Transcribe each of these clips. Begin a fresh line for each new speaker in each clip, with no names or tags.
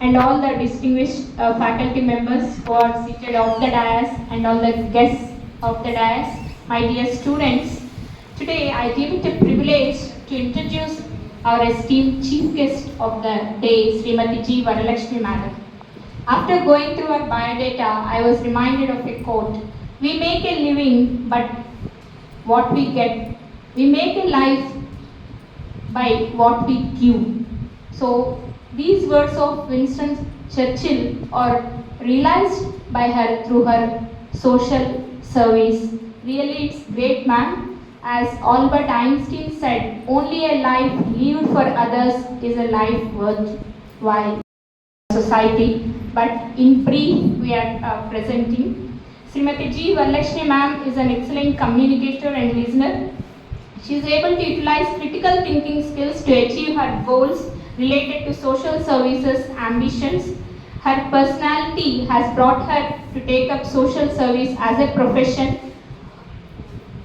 and all the distinguished uh, faculty members who are seated off the dais and all the guests of the dais, my dear students. Today I give it a privilege to introduce our esteemed chief guest of the day, Srimati G. Varalakshmi Madam. After going through her biodata, I was reminded of a quote. We make a living, but what we get, we make a life by what we give. So these words of Winston Churchill are realized by her through her social service. Really, it's great, ma'am. As Albert Einstein said, only a life lived for others is a life worthwhile society. But in brief, we are uh, presenting. Srimati G. Varalakshmi ma'am is an excellent communicator and listener. She is able to utilize critical thinking skills to achieve her goals related to social services ambitions. Her personality has brought her to take up social service as a profession.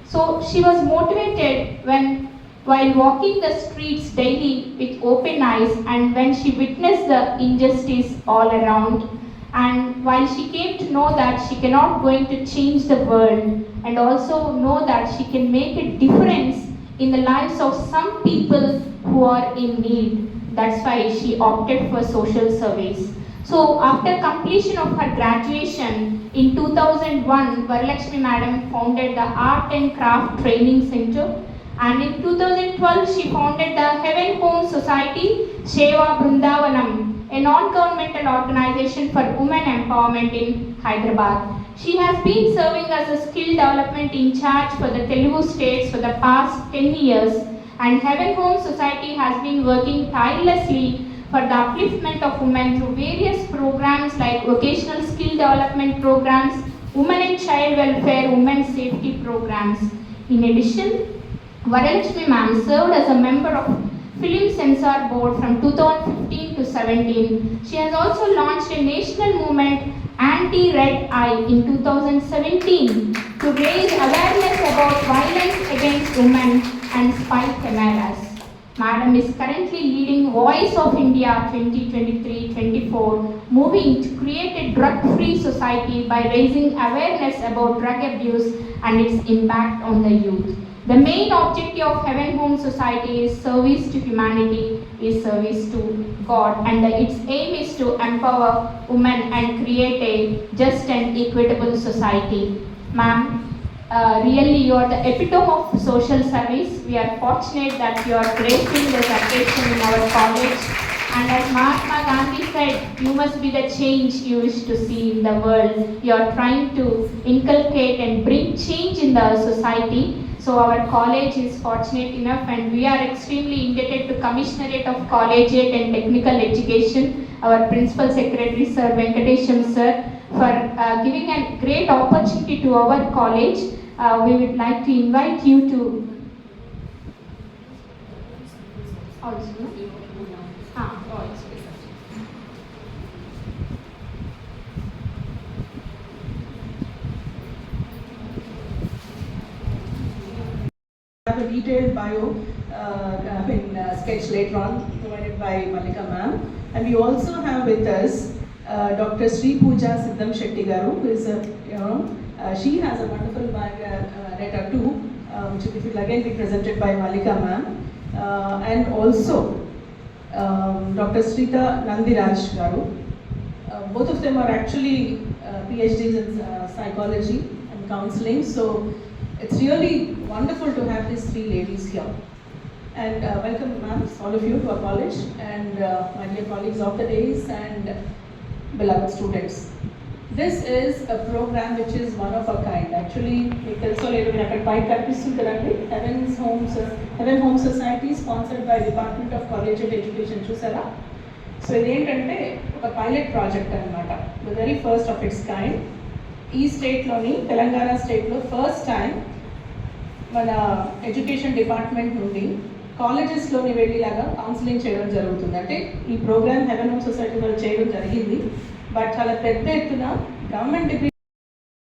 So she was motivated when while walking the streets daily with open eyes and when she witnessed the injustice all around and while she came to know that she cannot going to change the world and also know that she can make a difference in the lives of some people who are in need that's why she opted for social service. So after completion of her graduation in 2001, Varalakshmi Madam founded the Art and Craft Training Center and in 2012 she founded the Heaven Home Society Sheva Brindavanam, a non-governmental organization for women empowerment in Hyderabad. She has been serving as a skill development in charge for the Telugu states for the past 10 years and Heaven Home Society has been working tirelessly for the upliftment of women through various programs like vocational skill development programs, women and child welfare, women safety programs. In addition, Varalakshmi ma'am served as a member of Film Censor Board from 2015 to 17. She has also launched a national movement Anti-Red Eye in 2017 to raise awareness about violence against women and spy cameras. Madam is currently leading Voice of India 2023-24, moving to create a drug-free society by raising awareness about drug abuse and its impact on the youth. The main objective of Heaven Home Society is service to humanity, is service to God, and its aim is to empower women and create a just and equitable society. Ma'am, uh, really you are the epitome of social service. We are fortunate that you are gracing this occasion in our college. And as Mahatma Gandhi said, you must be the change you wish to see in the world. You are trying to inculcate and bring change in the society. So our college is fortunate enough and we are extremely indebted to Commissionerate of Collegiate and Technical Education, our Principal Secretary Sir Venkatesham Sir, for uh, giving a great opportunity to our college. Uh, we would like to invite you to. Ah, oh,
have a detailed bio, uh, I mean, uh, sketch later on provided by Malika ma'am. And we also have with us Dr. Sri Pooja Siddham Shetty Garu, who is a, you know, uh, she has a wonderful letter too, uh, which will again be presented by Malika ma'am. Uh, and also um, Dr. Srita Nandiraj Garu. Uh, both of them are actually uh, PhDs in uh, psychology and counseling, so it's really wonderful to have these three ladies here. And uh, welcome, ma'am, all of you to our college, and uh, my dear colleagues of the days and beloved students. This is a program which is one of a kind. Actually, మీకు తెలుసో లేదు మీరు అక్కడ పైకి కనిపిస్తుంది కదండి. Heavens homes heaven home society sponsored by department of college and education చూసారా? So ఇదేంటంటే ఒక పైలట్ ప్రాజెక్ట్ అనమాట the very first of its kind ఈ స్టేట్లోని తెలంగాణ స్టేట్లో ఫస్ట్ టైం మన ఎడ్యుకేషన్ డిపార్ట్మెంట్ నుండి కాలేజెస్లోని వెళ్ళేలాగా కౌన్సిలింగ్ చేయడం జరుగుతుంది. అంటే ఈ ప్రోగ్రామ్ హెవెన్ హోమ్ సొసైటీ వాళ్ళు చేయడం జరిగింది. బట్ చాలా పెద్ద ఎత్తున గవర్నమెంట్ డిగ్రీ